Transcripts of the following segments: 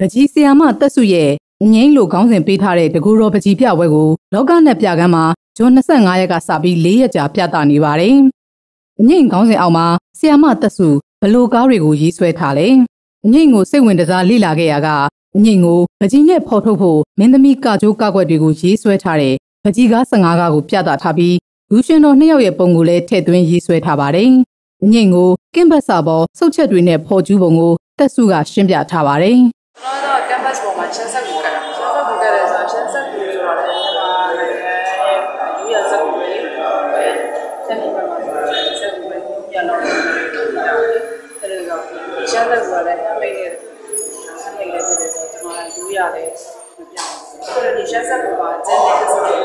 ပကြီးဆီယာမတက်စုရဲ့ငိမ့်လိုခေါင်းစဉ်ပေးထားတဲ့တကူတော်ပကြီးပြပွဲကိုလောကနဲ့ပြကမ်းမှာဇွန်25ရက်ကစပြီး၄ရက်ကြာပြသနေပါတယ်။ငိမ့်ခေါင်းစဉ်အောက်မှာဆီယာမတက်စုဘလိုကားတွေကိုရေးဆွဲထားလဲ။ငိမ့်ကိုစိတ်ဝင်စားလေ့လာခဲ့ရကငိမ့်ကိုပကြီးနဲ့ဖော်ထုတ်ဖို့မင်းသမီးကကြိုးကကွက်တွေကိုရေးဆွဲထားတဲ့ပကြီးကား15ကားကိုပြသထားပြီးလူရှင်တော်နှစ်ယောက်ရဲ့ပုံကိုလည်းထည့်သွင်းရေးဆွဲထားပါတယ်။ညင်ကိုကင်ဘတ်စာပေါ်စုပ်ချက်တွေနဲ့ဖော်ကျူးပုံကိုတက်စုကရှင်းပြထားပါတယ်။ ကျွန်တော်က canvas ပေါ်မှာရှင်းဆက်ကိုကတ်တာရှင်းဆက်ကိုကတ်တယ်ဆိုတော့ရှင်းဆက်ကိုဆိုတော့လည်းမြန်မာနိုင်ငံရဲ့ယူရစက်ကိုပဲဆက်နေပါမှာဆိုတော့ရှင်းဆက်ကိုပဲပြန်တော့ပြန်တယ်အဲ့ဒါကရှင်းဆက်ကိုလည်းအမိတ်နဲ့အမိတ်နဲ့ပြည်တယ်ဆိုတော့ကျွန်တော်ယူရတယ်မပြောင်းဘူးအဲ့ဒါဒီရှင်းဆက်ကိုပါကျန်တဲ့ဆိုတော့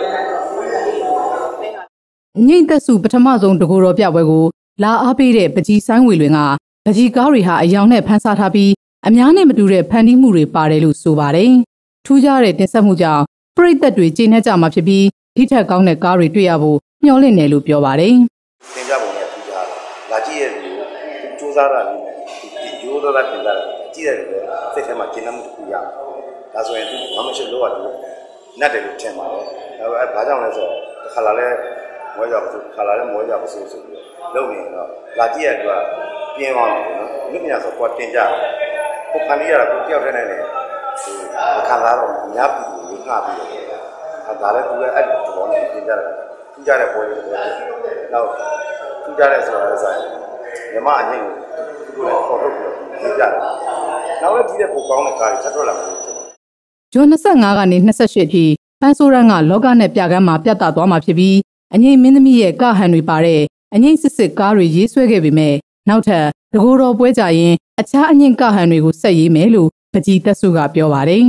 ညိမ့်သက်စုပထမဆုံးတကူတော်ပြပွဲကိုလာအားပေးတဲ့ပကြီးဆိုင်ဝေလွင်ကပကြီးကားတွေဟာအယောင်နဲ့ဖန်ဆားထားပြီး အများနဲ့မတူတဲ့ဖန်တီးမှုတွေပါတယ်လို့ဆိုပါတယ်။ထူးခြားတဲ့တင်ဆက်မှုကြောင့်ပရိသတ်တွေကျေနပ်ကြမှာဖြစ်ပြီးဒီထက်ကောင်းတဲ့ကားတွေတွေ့ရဖို့မျှော်လင့်တယ်လို့ပြောပါတယ်။သင်ကြပုံနဲ့ထူးခြားတာ။လာကြည့်ရဲ့လူကိုစူးစမ်းတာလေးနဲ့ဒီရိုးသားတာတင်တာကြည့်ရတယ်ပဲစိတ်ထဲမှာကျေနပ်မှုတစ်ခုရအောင်။ဒါဆိုရင်ဘာမှမရှိလို့ရတယ်။နတ်တယ်လို့ထင်ပါတယ်။ဒါပေမဲ့ဘာကြောင့်လဲဆိုတော့တစ်ခါလာလဲမွေးကြပါစို့ခါလာလဲမွေးကြပါစို့ဆိုပြီးလုပ်နေတော့လာကြည့်ရတဲ့ကပြင်းသွားတယ်နော်။မြင့်မြတ်ဆိုကွာတင်ကြတယ်။ ကိုခံရတာကိုတယောက်တည်းနဲ့လည်းဒီခံစားတော့အများပြည်သူကိုငှပြီးတော့အဲဒါလည်းသူလည်းအဲ့ဒီသဘောနဲ့ပြင်ကြတယ်ထူးကြတဲ့ပွဲတွေပဲနောက်ထူးကြတဲ့ဆိုတာလည်းဆိုင်မြမအငိမ့်ကိုသူတို့လည်းပေါ်ထုတ်ပြီးပြင်ကြတယ်နောက်လည်းဒီတဲ့ပိုကောင်းတဲ့ကားတွေထပ်ထွက်လာမှာဖြစ်တယ်ဂျွန်25ကနေ28အထိပန်းဆိုးရန်ကလောကနဲ့ပြကမ်းမှာပြတ်တာသွားမှာဖြစ်ပြီးအငိမ့်မင်းသမီးရဲ့ကဟန်တွေပါတဲ့အငိမ့်စစ်စစ်ကားတွေရေးဆွဲခဲ့ပေမဲ့နောက်ထပ် တကိုယ်တော်ပွဲကြရင်အခြားအငိမ့်ကဟန်တွေကိုဆက်ရေးမယ်လို့ပကြီးတက်စုကပြောပါတယ်